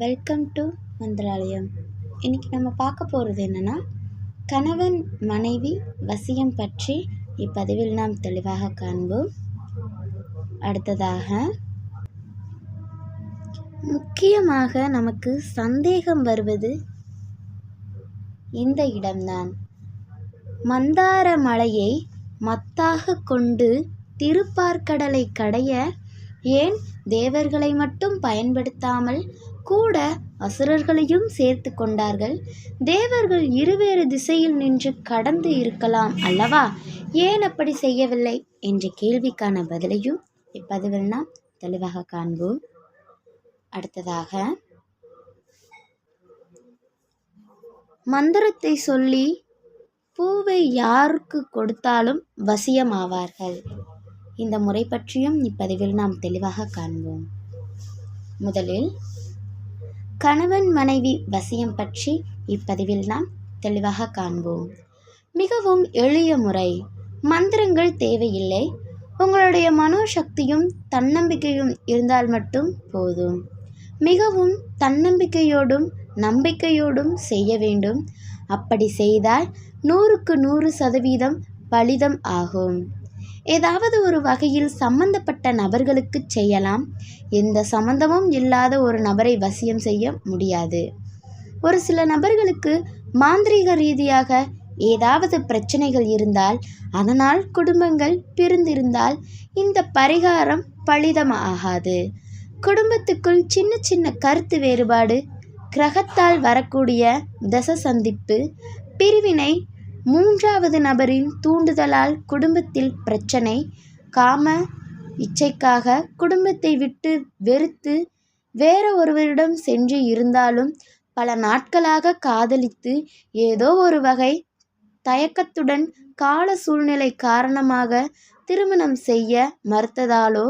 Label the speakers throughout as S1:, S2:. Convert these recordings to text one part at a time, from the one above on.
S1: Welcome to Mantralayam. இன்றைக்கி நம்ம பார்க்க போகிறது என்னென்னா கணவன் மனைவி வசியம் பற்றி இப்பதிவில் நாம் தெளிவாக காண்போம். அடுத்ததாக முக்கியமாக நமக்கு சந்தேகம் வருவது இந்த இடம்தான். மந்தார மலையை மத்தாக கொண்டு திருப்பார்கடலை கடைய ஏன் தேவர்களை மட்டும் பயன்படுத்தாமல் கூட அசுரர்களையும் சேர்த்து கொண்டார்கள். தேவர்கள் இருவேறு திசையில் நின்று கடந்து இருக்கலாம் அல்லவா? ஏன் அப்படி செய்யவில்லை? என்ற கேள்விக்கான பதிலையும் இப்பதிவில் நாம் தெளிவாக காண்போம். அடுத்ததாக மந்திரத்தை சொல்லி பூவை யாருக்கு கொடுத்தாலும் வசியமாவார்கள். இந்த முறை பற்றியும் இப்பதிவில் நாம் தெளிவாக காண்போம். முதலில் கணவன் மனைவி வசியம் பற்றி இப்பதிவில் நாம் தெளிவாக காண்போம். மிகவும் எளிய முறை. மந்திரங்கள் தேவையில்லை. உங்களுடைய மனோசக்தியும் தன்னம்பிக்கையும் இருந்தால் மட்டும் போதும். மிகவும் தன்னம்பிக்கையோடும் நம்பிக்கையோடும் செய்ய வேண்டும். அப்படி செய்தால் நூறுக்கு நூறு சதவீதம் பலிதம் ஆகும். ஏதாவது ஒரு வகையில் சம்பந்தப்பட்ட நபர்களுக்கு செய்யலாம். எந்த சம்பந்தமும் இல்லாத ஒரு நபரை வசியம் செய்ய முடியாது. ஒரு சில நபர்களுக்கு மாந்திரீக ரீதியாக ஏதாவது பிரச்சனைகள் இருந்தால் அதனால் குடும்பங்கள் பிரிந்திருந்தால் இந்த பரிகாரம் பலிதமாகாது குடும்பத்துக்குள் சின்ன சின்ன கருத்து வேறுபாடு கிரகத்தால் வரக்கூடிய தச சந்திப்பு பிரிவினை மூன்றாவது நபரின் தூண்டுதலால் குடும்பத்தில் பிரச்சனை. காம இச்சைக்காக குடும்பத்தை விட்டு வெறுத்து வேற ஒருவரிடம் சென்று இருந்தாலும் பல நாட்களாக காதலித்து ஏதோ ஒரு வகை தயக்கத்துடன் கால சூழ்நிலை காரணமாக திருமணம் செய்ய மறுத்ததாலோ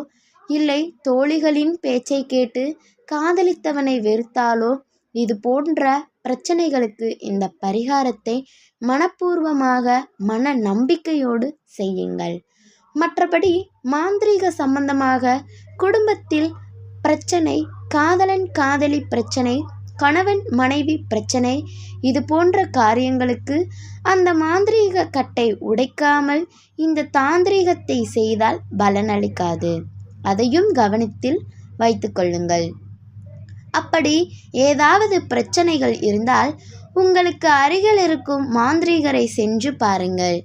S1: இல்லை தோழிகளின் பேச்சை கேட்டு காதலித்தவனை வெறுத்தாலோ இது போன்ற பிரச்சனைகளுக்கு இந்த பரிகாரத்தை மனப்பூர்வமாக மன நம்பிக்கையோடு செய்யுங்கள். மற்றபடி மாந்திரீக சம்பந்தமாக குடும்பத்தில் பிரச்சனை காதலன் காதலி பிரச்சனை கணவன் மனைவி பிரச்சனை இது போன்ற காரியங்களுக்கு அந்த மாந்திரீக கட்டை உடைக்காமல் இந்த தாந்திரீகத்தை செய்தால் பலனளிக்காது அதையும் கவனத்தில் வைத்துக்கொள்ளுங்கள் அப்படி ஏதாவது பிரச்சனைகள் இருந்தால் உங்களுக்கு அருகில் இருக்கும் மாந்திரீகரை சென்று பாருங்கள்.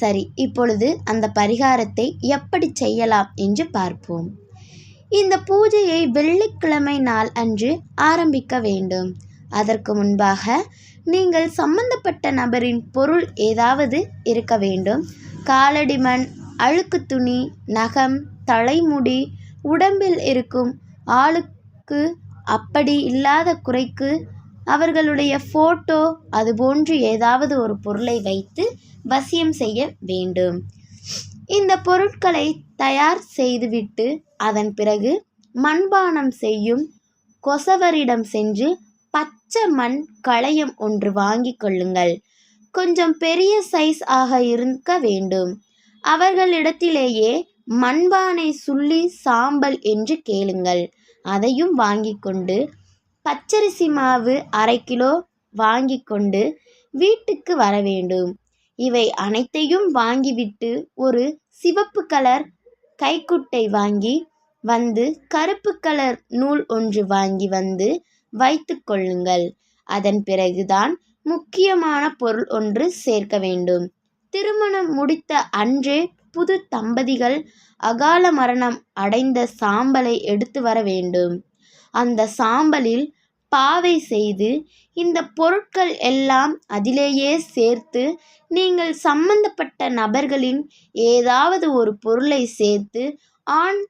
S1: சரி இப்பொழுது அந்த பரிகாரத்தை எப்படி செய்யலாம் என்று பார்ப்போம். இந்த பூஜையை வெள்ளிக்கிழமை நாள் அன்று ஆரம்பிக்க வேண்டும். அதற்கு முன்பாக நீங்கள் சம்பந்தப்பட்ட நபரின் பொருள் ஏதாவது இருக்க வேண்டும். காலடிமண் அழுக்கு துணி நகம் தலைமுடி உடம்பில் இருக்கும் ஆளுக்கு அப்படி இல்லாத குறைக்கு அவர்களுடைய ஃபோட்டோ அதுபோன்று ஏதாவது ஒரு பொருளை வைத்து வசியம் செய்ய வேண்டும். இந்த பொருட்களை தயார் செய்துவிட்டு அதன் பிறகு மண்பானம் செய்யும் கொசவரிடம் சென்று பச்சை மண் களையம் ஒன்று வாங்கி கொள்ளுங்கள். கொஞ்சம் பெரிய சைஸ் ஆக இருக்க வேண்டும். அவர்களிடத்திலேயே மண்பானை சுள்ளி சாம்பல் என்று கேளுங்கள். அதையும் வாங்கி கொண்டு பச்சரிசி மாவு அரை கிலோ வாங்கி கொண்டு வீட்டுக்கு வர வேண்டும். இவை அனைத்தையும் வாங்கிவிட்டு ஒரு சிவப்பு கலர் கைக்குட்டை வாங்கி வந்து கருப்பு கலர் நூல் ஒன்று வாங்கி வந்து வைத்து கொள்ளுங்கள். அதன் பிறகுதான் முக்கியமான பொருள் ஒன்று சேர்க்க வேண்டும். திருமணம் முடித்த அன்றே புது தம்பதிகள் அகால மரணம் அடைந்த சாம்பலை எடுத்து வர வேண்டும். அந்த சாம்பலில் பாவை செய்து இந்த பொருட்கள் எல்லாம் அதிலேயே சேர்த்து நீங்கள் சம்பந்தப்பட்ட நபர்களின் ஏதாவது ஒரு பொருளை சேர்த்து ஆண்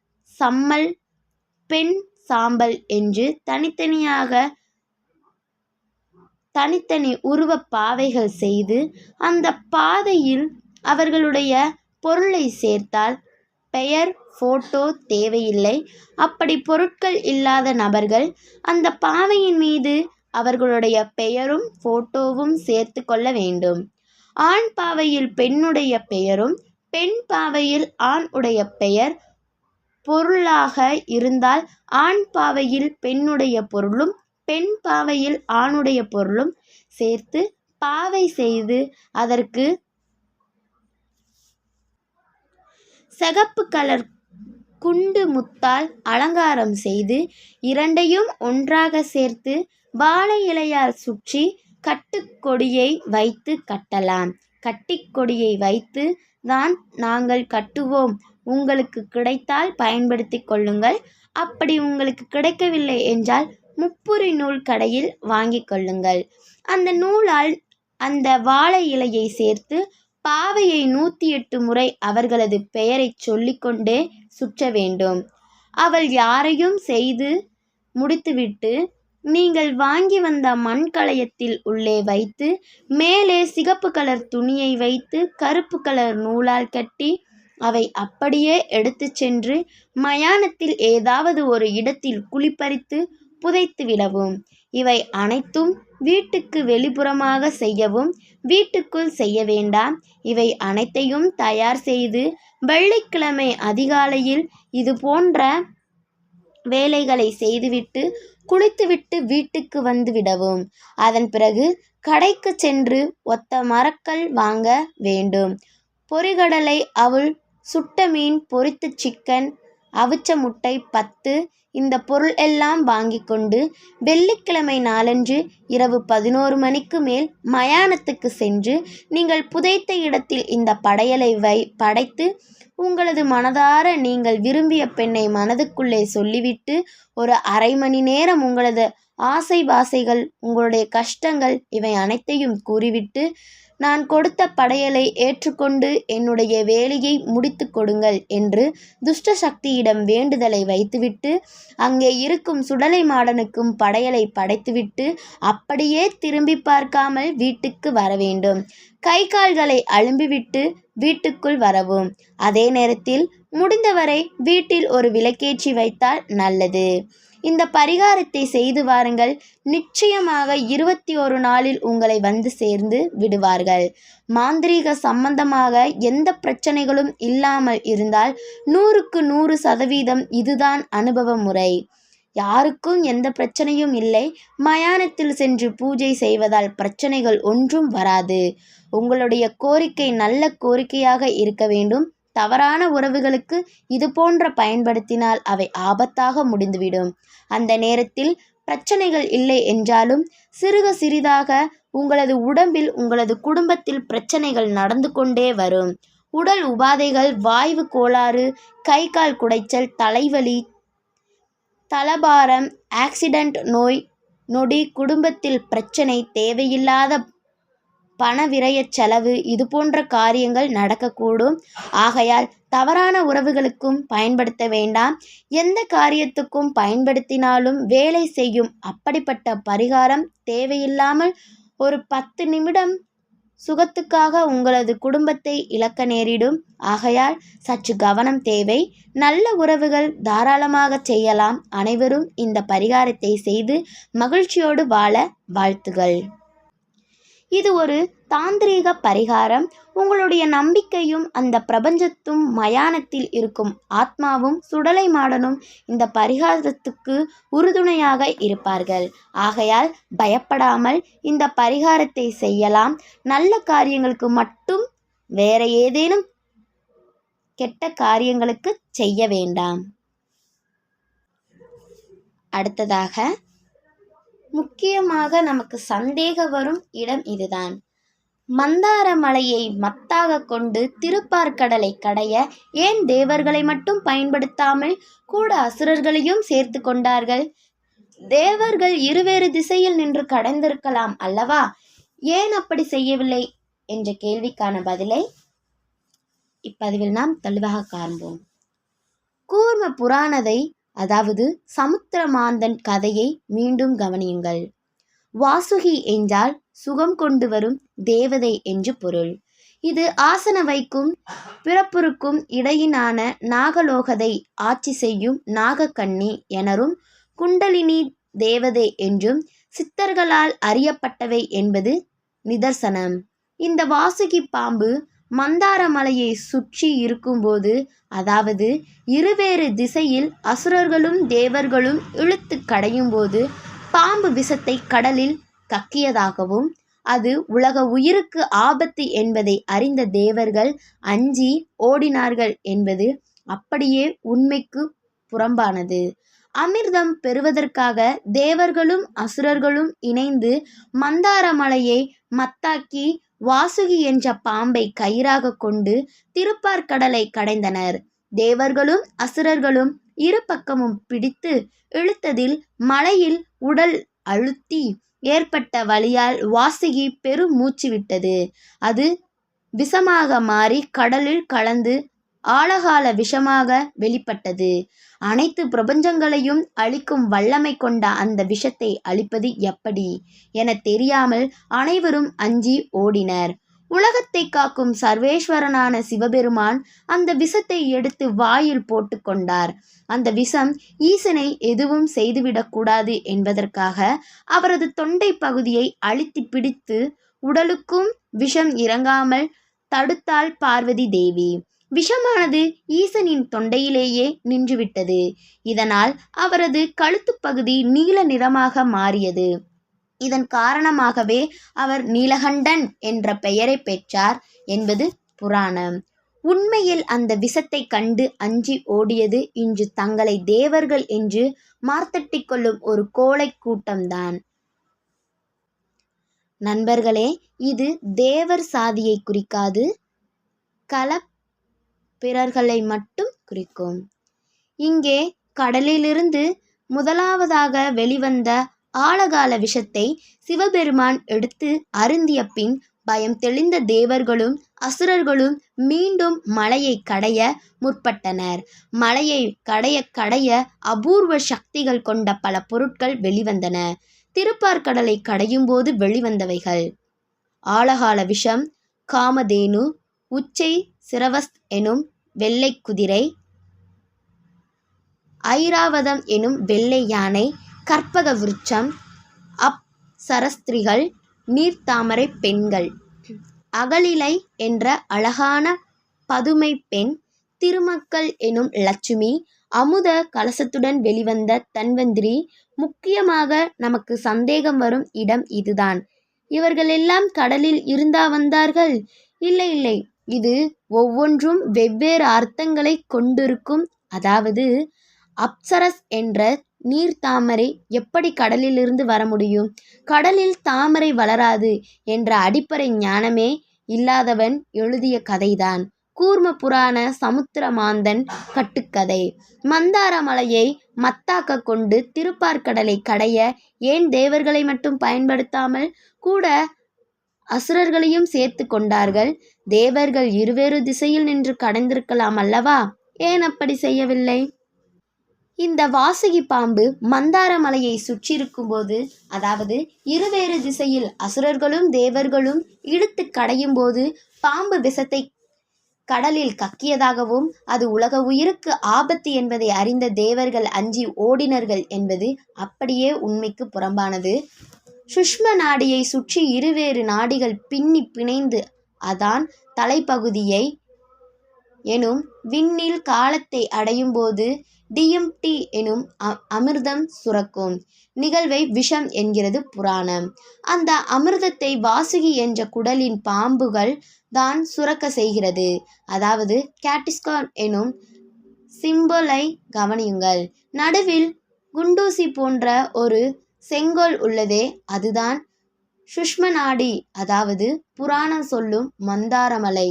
S1: சம்மல் பெண் சாம்பல் என்று தனித்தனியாக தனித்தனி உருவ பாவைகள் செய்து அந்த பாதையில் அவர்களுடைய பொருளை சேர்த்தால் பெயர் ஃபோட்டோ தேவையில்லை. அப்படி பொருட்கள் இல்லாத நபர்கள் அந்த பாவையின் மீது அவர்களுடைய பெயரும் ஃபோட்டோவும் சேர்த்து கொள்ள வேண்டும். ஆண் பாவையில் பெண்ணுடைய பெயரும் பெண் பாவையில் ஆண் உடைய பெயர் பொருளாக இருந்தால் ஆண் பாவையில் பெண்ணுடைய பொருளும் பெண் பாவையில் ஆணுடைய பொருளும் சேர்த்து பாவை செய்து அதற்கு சிகப்பு கலர் குண்டு முத்தால் அலங்காரம் செய்து இரண்டையும் ஒன்றாக சேர்த்து வாழை இலையால் சுற்றி கட்டுக்கொடியை வைத்து கட்டலாம். கட்டிக்கொடியை வைத்து தான் நாங்கள் கட்டுவோம். உங்களுக்கு கிடைத்தால் பயன்படுத்தி கொள்ளுங்கள். அப்படி உங்களுக்கு கிடைக்கவில்லை என்றால் முப்புரி நூல் கடையில் வாங்கி கொள்ளுங்கள். அந்த நூலால் அந்த வாழை இலையை சேர்த்து பாவையை நூற்றி எட்டு முறை அவர்களது பெயரை சொல்லிக்கொண்டே சுற்ற வேண்டும். அவள் யாரையும் செய்து முடித்துவிட்டு நீங்கள் வாங்கி வந்த மண்கலயத்தில் உள்ளே வைத்து மேலே சிகப்பு கலர் துணியை வைத்து கருப்பு கலர் நூலால் கட்டி அவை அப்படியே எடுத்து சென்று மயானத்தில் ஏதாவது ஒரு இடத்தில் குளிப்பறித்து புதைத்து விடவும். இவை அனைத்தும் வீட்டுக்கு வெளிப்புறமாக செய்யவும் வீட்டுக்குள் செய்ய வேண்டாம். இவை அனைத்தையும் தயார் செய்து வெள்ளிக்கிழமை அதிகாலையில் இது போன்ற வேலைகளை செய்துவிட்டு குளித்துவிட்டு வீட்டுக்கு வந்து விடவும். அதன் பிறகு கடைக்கு சென்று ஒத்த மரக்கல் வாங்க வேண்டும். பொரிகடலை அவுள் சுட்ட மீன் பொரித்த சிக்கன் அவிச்ச முட்டை பத்து இந்த பொருள் எல்லாம் வாங்கி கொண்டு வெள்ளிக்கிழமை நாளன்று இரவு பதினோரு மணிக்கு மேல் மயானத்துக்கு சென்று நீங்கள் புதைத்த இடத்தில் இந்த படையலை வை படைத்து உங்களது மனதார நீங்கள் விரும்பிய பெண்ணை மனதுக்குள்ளே சொல்லிவிட்டு ஒரு அரை மணி நேரம் உங்களது ஆசை பாசைகள் உங்களுடைய கஷ்டங்கள் இவை அனைத்தையும் கூறிவிட்டு நான் கொடுத்த படையலை ஏற்றுக்கொண்டு என்னுடைய வேலையை முடித்து கொடுங்கள் என்று துஷ்ட சக்தியிடம் வேண்டுதலை வைத்துவிட்டு அங்கே இருக்கும் சுடலை மாடனுக்கும் படையலை படைத்துவிட்டு அப்படியே திரும்பி பார்க்காமல் வீட்டுக்கு வர வேண்டும் கை கால்களை அழும்பிவிட்டு வீட்டுக்குள் வரவும். அதே நேரத்தில் முடிந்தவரை வீட்டில் ஒரு விளக்கேற்றி வைத்தால் நல்லது. இந்த பரிகாரத்தை செய்து வாருங்கள். நிச்சயமாக இருபத்தி ஒரு நாளில் உங்களை வந்து சேர்ந்து விடுவார்கள். மாந்திரீக சம்பந்தமாக எந்த பிரச்சனைகளும் இல்லாமல் இருந்தால் நூறுக்கு நூறு சதவீதம் இதுதான் அனுபவ முறை. யாருக்கும் எந்த பிரச்சனையும் இல்லை. மயானத்தில் சென்று பூஜை செய்வதால் பிரச்சனைகள் ஒன்றும் வராது. உங்களுடைய கோரிக்கை நல்ல கோரிக்கையாக இருக்க வேண்டும். தவறான உறவுகளுக்கு இது போன்ற பயன்படுத்தினால் அவை ஆபத்தாக முடிந்துவிடும். அந்த நேரத்தில் பிரச்சனைகள் இல்லை என்றாலும் சிறுக சிறிதாக உங்களது உடம்பில் உங்களது குடும்பத்தில் பிரச்சனைகள் நடந்து கொண்டே வரும். உடல் உபாதைகள் வாய்வு கோளாறு கை கால் குடைச்சல் தலைவலி தலபாரம் ஆக்சிடெண்ட் நோய் நொடி குடும்பத்தில் பிரச்சனை தேவையில்லாத பண விரயச் செலவு இது போன்ற காரியங்கள் நடக்கக்கூடும். ஆகையால் தவறான உறவுகளுக்கும் பயன்படுத்த வேண்டாம். எந்த காரியத்துக்கும் பயன்படுத்தினாலும் வேலை செய்யும் அப்படிப்பட்ட பரிகாரம் தேவையில்லாமல் ஒரு பத்து நிமிடம் சுகத்துக்காக உங்களது குடும்பத்தை இழக்க நேரிடும். ஆகையால் சற்று கவனம் தேவை. நல்ல உறவுகள் தாராளமாக செய்யலாம். அனைவரும் இந்த பரிகாரத்தை செய்து மகிழ்ச்சியோடு வாழ வாழ்த்துகள். இது ஒரு தாந்திரீக பரிகாரம். உங்களுடைய நம்பிக்கையும் அந்த பிரபஞ்சத்தும் மயானத்தில் இருக்கும். ஆத்மாவும் சுடலை மாடனும் இந்த பரிகாரத்துக்கு உறுதுணையாக இருப்பார்கள். ஆகையால் பயப்படாமல் இந்த பரிகாரத்தை செய்யலாம். நல்ல காரியங்களுக்கு மட்டும் வேற ஏதேனும் கெட்ட காரியங்களுக்கு செய்ய வேண்டாம். அடுத்ததாக முக்கியமாக நமக்கு சந்தேகம் வரும் இடம் இதுதான். மந்தார மலையை மத்தாக கொண்டு திருப்பார்கடலை கடைய ஏன் தேவர்களை மட்டும் பயன்படுத்தாமல் கூட அசுரர்களையும் சேர்த்து கொண்டார்கள்? தேவர்கள் இருவேறு திசையில் நின்று கடந்திருக்கலாம் அல்லவா? ஏன் அப்படி செய்யவில்லை? என்ற கேள்விக்கான பதிலை இப்பதிவில் நாம் தெளிவாக காண்போம். கூர்ம புராணதை அதாவது சமுத்திரமாந்தன் கதையை மீண்டும் கவனியுங்கள். வாசுகி என்றால் சுகம் கொண்டு வரும் தேவதை என்று பொருள். இது ஆசன வைக்கும் பிறப்புருக்கும் இடையினான நாகலோகதை ஆட்சி செய்யும் நாகக்கண்ணி எனரும் குண்டலினி தேவதை என்றும் சித்தர்களால் அறியப்பட்டவை என்பது நிதர்சனம். இந்த வாசுகி பாம்பு மந்தார மலையை சுற்றி இருக்கும்போது அதாவது இருவேறு திசையில் அசுரர்களும் தேவர்களும் இழுத்து கடையும்போது பாம்பு விஷத்தை கடலில் கக்கியதாகவும் அது உலக உயிருக்கு ஆபத்து என்பதை அறிந்த தேவர்கள் அஞ்சி ஓடினார்கள் என்பது அப்படியே உண்மைக்கு புறம்பானது. அமிர்தம் பெறுவதற்காக தேவர்களும் அசுரர்களும் இணைந்து மந்தார மலையை மத்தாக்கி வாசுகி என்ற பாம்பை கயிறாக கொண்டு திருப்பார்கடலை கடைந்தனர். தேவர்களும் அசுரர்களும் இரு பக்கமும் பிடித்து இழுத்ததில் மலையில் உடல் அழுத்தி ஏற்பட்ட வழியால் வாசுகி பெரும் மூச்சு விட்டது. அது விஷமாக மாறி கடலில் கலந்து ஆழகால விஷமாக வெளிப்பட்டது. அனைத்து பிரபஞ்சங்களையும் அழிக்கும் வல்லமை கொண்ட அந்த விஷத்தை அழிப்பது எப்படி? என தெரியாமல் அனைவரும் அஞ்சி ஓடினர். உலகத்தை காக்கும் சர்வேஸ்வரனான சிவபெருமான் அந்த விஷத்தை எடுத்து வாயில் போட்டு கொண்டார். அந்த விஷம் ஈசனை எதுவும் செய்துவிடக்கூடாது என்பதற்காக அவரது தொண்டை பகுதியை அழுத்தி பிடித்து உடலுக்கும் விஷம் இறங்காமல் தடுத்தாள் பார்வதி தேவி. விஷமானது ஈசனின் தொண்டையிலேயே நின்றுவிட்டது. இதனால் அவரது கழுத்துப் பகுதி நீல நிறமாக மாறியது. இதன் காரணமாகவே அவர் நீலகண்டன் என்ற பெயரை பெற்றார் என்பது புராணம். உண்மையில் அந்த விஷத்தை கண்டு அஞ்சி ஓடியது இன்று தங்களை தேவர்கள் என்று மார்த்தட்டிக் கொள்ளும் ஒரு கோழை கூட்டம்தான். நண்பர்களே இது தேவர் சாதியை குறிக்காது. கலப் பிறர்களை மட்டும் குறிக்கும். இங்கே கடலிலிருந்து முதலாவதாக வெளிவந்த ஆழகால விஷத்தை சிவபெருமான் எடுத்து அருந்திய பின் பயம் தெளிந்த தேவர்களும் அசுரர்களும் மீண்டும் மலையை கடைய முற்பட்டனர். மலையை கடைய கடைய அபூர்வ சக்திகள் கொண்ட பல பொருட்கள் வெளிவந்தன. திருப்பார்கடலை கடையும் போது வெளிவந்தவைகள். ஆழகால விஷம் காமதேனு உச்சை சிரவஸ்த் எனும் வெள்ளை குதிரை ஐராவதம் எனும் வெள்ளை யானை கற்பக விருட்சம் அப் சரஸ்திரிகள் நீர்த்தாமரை பெண்கள். அகலிலை என்ற அழகான பதுமை பெண் திருமக்கள் எனும் லட்சுமி அமுத கலசத்துடன் வெளிவந்த தன்வந்திரி முக்கியமாக நமக்கு சந்தேகம் வரும் இடம் இதுதான். இவர்களெல்லாம் கடலில் இருந்தா வந்தார்கள்? இல்லை இல்லை. இது ஒவ்வொன்றும் வெவ்வேறு அர்த்தங்களை கொண்டிருக்கும். அதாவது அப்சரஸ் என்ற நீர் தாமரை எப்படி கடலிலிருந்து வர முடியும்? கடலில் தாமரை வளராது என்ற அடிப்படை ஞானமே இல்லாதவன் எழுதிய கதைதான். கூர்ம புராண சமுத்திரமாந்தன் கட்டுக்கதை. மந்தார மலையை மத்தாக்க கொண்டு திருப்பார்கடலை கடைய ஏன் தேவர்களை மட்டும் பயன்படுத்தாமல் கூட அசுரர்களையும் சேர்த்து கொண்டார்கள். தேவர்கள் இருவேறு திசையில் நின்று கடந்திருக்கலாம் அல்லவா? ஏன் அப்படி செய்யவில்லை? இந்த வாசுகி பாம்பு மந்தார மலையை சுற்றியிருக்கும்போது அதாவது இருவேறு திசையில் அசுரர்களும் தேவர்களும் இழுத்து கடையும் போது பாம்பு விஷத்தை கடலில் கக்கியதாகவும் அது உலக உயிருக்கு ஆபத்து என்பதை அறிந்த தேவர்கள் அஞ்சி ஓடினர்கள் என்பது அப்படியே உண்மைக்கு புறம்பானது. சுஷ்ம நாடியை சுற்றி இருவேறு நாடிகள் பின்னி பிணைந்து அதான் தலைப்பகுதியை எனும் விண்ணில் காலத்தை அடையும் போது டிஎம்டி எனும் அ- அமிர்தம் சுரக்கும் நிகழ்வை விஷம் என்கிறது புராணம். அந்த அமிர்தத்தை வாசுகி என்ற குடலின் பாம்புகள் தான் சுரக்க செய்கிறது. அதாவது கேட்டிஸ்கான் எனும் சிம்பலை கவனியுங்கள். நடுவில் குண்டூசி போன்ற ஒரு செங்கோல் உள்ளதே அதுதான். சுஷ்மநாடி அதாவது புராணம் சொல்லும் மந்தாரமலை.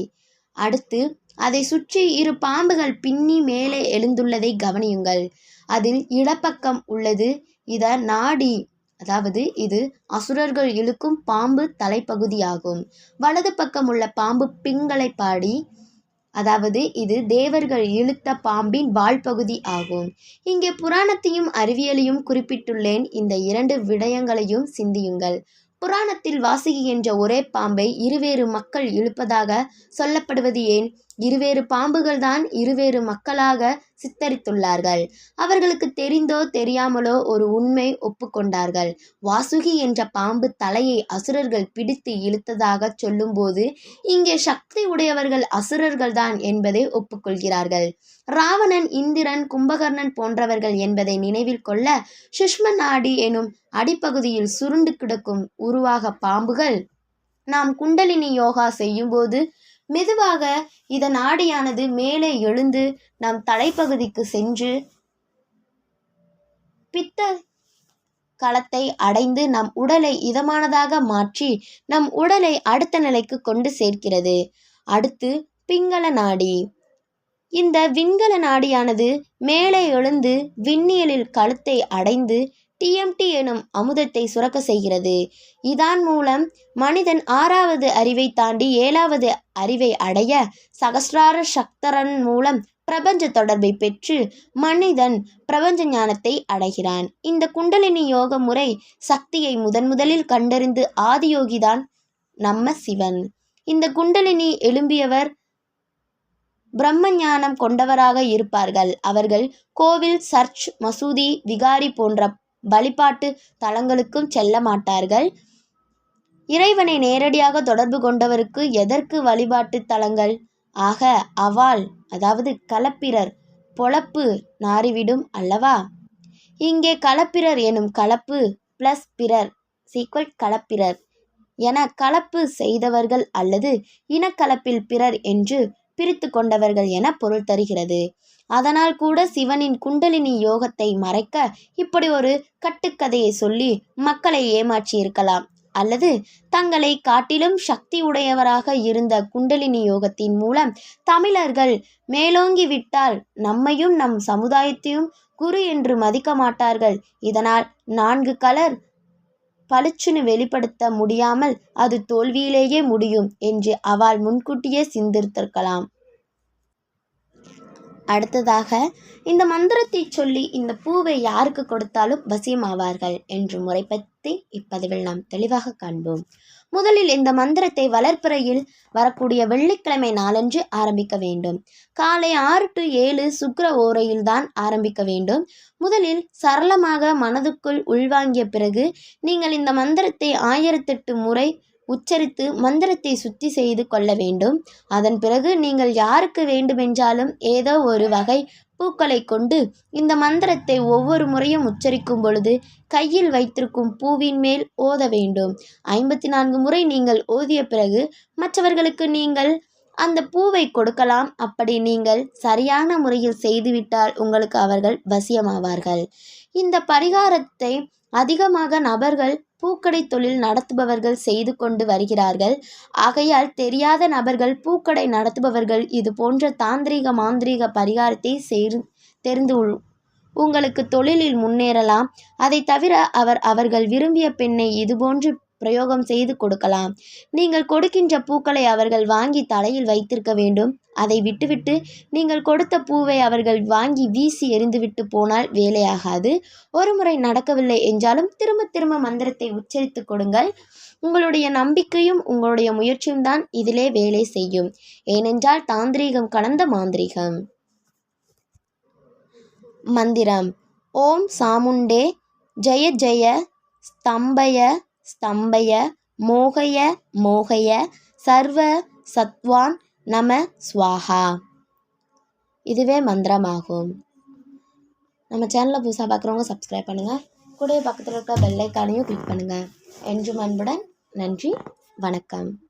S1: அடுத்து அதை சுற்றி இரு பாம்புகள் பின்னி மேலே எழுந்துள்ளதை கவனியுங்கள். அதில் இடப்பக்கம் உள்ளது. இத நாடி அதாவது இது அசுரர்கள் இழுக்கும் பாம்பு தலைப்பகுதியாகும். வலது பக்கம் உள்ள பாம்பு பிங்களை பாடி அதாவது இது தேவர்கள் இழுத்த பாம்பின் வால்பகுதி ஆகும். இங்கே புராணத்தையும் அறிவியலையும் குறிப்பிட்டுள்ளேன். இந்த இரண்டு விடயங்களையும் சிந்தியுங்கள். புராணத்தில் வாசுகி என்ற ஒரே பாம்பை இருவேறு மக்கள் இழுப்பதாக சொல்லப்படுவது ஏன்? இருவேறு பாம்புகள் தான் இருவேறு மக்களாக சித்தரித்துள்ளார்கள். அவர்களுக்கு தெரிந்தோ தெரியாமலோ ஒரு உண்மை ஒப்புக்கொண்டார்கள். வாசுகி என்ற பாம்பு தலையை அசுரர்கள் பிடித்து இழுத்ததாக சொல்லும்போது இங்கே சக்தி உடையவர்கள் அசுரர்கள்தான் என்பதை ஒப்புக்கொள்கிறார்கள். ராவணன் இந்திரன் கும்பகர்ணன் போன்றவர்கள் என்பதை நினைவில் கொள்ள சுஷ்ம நாடி எனும் அடிப்பகுதியில் சுருண்டு கிடக்கும் உருவாக பாம்புகள் நாம் குண்டலினி யோகா செய்யும்போது மெதுவாக இதன் நாடியானது மேலே எழுந்து நம் தலைப்பகுதிக்கு சென்று பித்த களத்தை அடைந்து நம் உடலை இதமானதாக மாற்றி நம் உடலை அடுத்த நிலைக்கு கொண்டு சேர்க்கிறது. அடுத்து பிங்கள நாடி. இந்த விண்கல நாடியானது மேலே எழுந்து விண்ணியலில் கழுத்தை அடைந்து டிஎம்டி எனும் அமுதத்தை சுரக்க செய்கிறது. இதான் மூலம் மனிதன் ஆறாவது அறிவை தாண்டி ஏழாவது அறிவை அடைய சகஸ்ரார சக்தரன் மூலம் பிரபஞ்ச தொடர்பை பெற்று மனிதன் பிரபஞ்ச ஞானத்தை அடைகிறான். இந்த குண்டலினி யோக முறை சக்தியை முதன் முதலில் கண்டறிந்து ஆதியோகிதான் நம்ம சிவன். இந்த குண்டலினி எழும்பியவர் பிரம்ம ஞானம் கொண்டவராக இருப்பார்கள். அவர்கள் கோவில் சர்ச் மசூதி விகாரி போன்ற வழிபாட்டு தலங்களுக்கும் செல்ல மாட்டார்கள். இறைவனை நேரடியாக தொடர்பு கொண்டவருக்கு எதற்கு வழிபாட்டு தலங்கள்? ஆக அவாள் அதாவது கலப்பிரர் பொழப்பு நாறிவிடும் அல்லவா? இங்கே கலப்பிரர் எனும் கலப்பு பிளஸ் பிறர் சீக்வல் கலப்பிரர். என கலப்பு செய்தவர்கள் அல்லது இனக்கலப்பில் பிறர் என்று பிரித்து கொண்டவர்கள் என பொருள் தருகிறது. அதனால் கூட சிவனின் குண்டலினி யோகத்தை மறைக்க இப்படி ஒரு கட்டுக்கதையை சொல்லி மக்களை ஏமாற்றி இருக்கலாம் அல்லது தங்களை காட்டிலும் சக்தி உடையவராக இருந்த குண்டலினி யோகத்தின் மூலம் தமிழர்கள் மேலோங்கி விட்டால் நம்மையும் நம் சமுதாயத்தையும் குரு என்று மதிக்க மாட்டார்கள். இதனால் நான்கு கலர் பளிச்சுன்னு வெளிப்படுத்த முடியாமல் அது தோல்வியிலேயே முடியும் என்று அவள் முன்கூட்டியே சிந்தித்திருக்கலாம். அடுத்ததாக இந்த மந்திரத்தை சொல்லி இந்த பூவை யாருக்கு கொடுத்தாலும் வசியமாவார்கள் என்று முறை பற்றி இப்பதிவில் நாம் தெளிவாக காண்போம். முதலில் இந்த மந்திரத்தை வளர்ப்புறையில் வரக்கூடிய வெள்ளிக்கிழமை நாளன்று ஆரம்பிக்க வேண்டும். காலை ஆறு டு ஏழு சுக்கர ஓரையில் தான் ஆரம்பிக்க வேண்டும். முதலில் சரளமாக மனதுக்குள் உள்வாங்கிய பிறகு நீங்கள் இந்த மந்திரத்தை ஆயிரத்தெட்டு முறை உச்சரித்து மந்திரத்தை சுத்தி செய்து கொள்ள வேண்டும். அதன் பிறகு நீங்கள் யாருக்கு வேண்டுமென்றாலும் ஏதோ ஒரு வகை பூக்களை கொண்டு இந்த மந்திரத்தை ஒவ்வொரு முறையும் உச்சரிக்கும் பொழுது கையில் வைத்திருக்கும் பூவின் மேல் ஓத வேண்டும். ஐம்பத்தி நான்கு முறை நீங்கள் ஓதிய பிறகு மற்றவர்களுக்கு நீங்கள் அந்த பூவை கொடுக்கலாம். அப்படி நீங்கள் சரியான முறையில் செய்துவிட்டால் உங்களுக்கு அவர்கள் வசியமாவார்கள். இந்த பரிகாரத்தை அதிகமாக நபர்கள் பூக்கடை தொழில் நடத்துபவர்கள் செய்து கொண்டு வருகிறார்கள். ஆகையால் தெரியாத நபர்கள் பூக்கடை நடத்துபவர்கள். இது போன்ற தாந்திரீக மாந்திரீக பரிகாரத்தை செய்து தெரிந்து உங்களுக்கு தொழிலில் முன்னேறலாம். அதை தவிர அவர் அவர்கள் விரும்பிய பெண்ணை இதுபோன்று பிரயோகம் செய்து கொடுக்கலாம். நீங்கள் கொடுக்கின்ற பூக்களை அவர்கள் வாங்கி தலையில் வைத்திருக்க வேண்டும். அதை விட்டுவிட்டு நீங்கள் கொடுத்த பூவை அவர்கள் வாங்கி வீசி எறிந்துவிட்டு போனால் வேலையாகாது. ஒரு முறை நடக்கவில்லை என்றாலும் திரும்ப திரும்ப மந்திரத்தை உச்சரித்து கொடுங்கள். உங்களுடைய நம்பிக்கையும் உங்களுடைய முயற்சியும் தான் இதிலே வேலை செய்யும். ஏனென்றால் தாந்திரீகம் கலந்த மாந்திரீகம். மந்திரம். ஓம் சாமுண்டே. ஜெய ஜெய. ஸ்தம்பய ஸ்தம்பய. மோகய மோகய. சர்வ சத்வான் நம ஸ்வாஹா. இதுவே மந்திரமாகும். நம்ம சேனலில் புதுசாக பார்க்குறவங்க சப்ஸ்கிரைப் பண்ணுங்கள் கூடவே பக்கத்தில் இருக்க பெல்லைக்கானையும் கிளிக் பண்ணுங்கள் என்றும் அன்புடன் நன்றி வணக்கம்.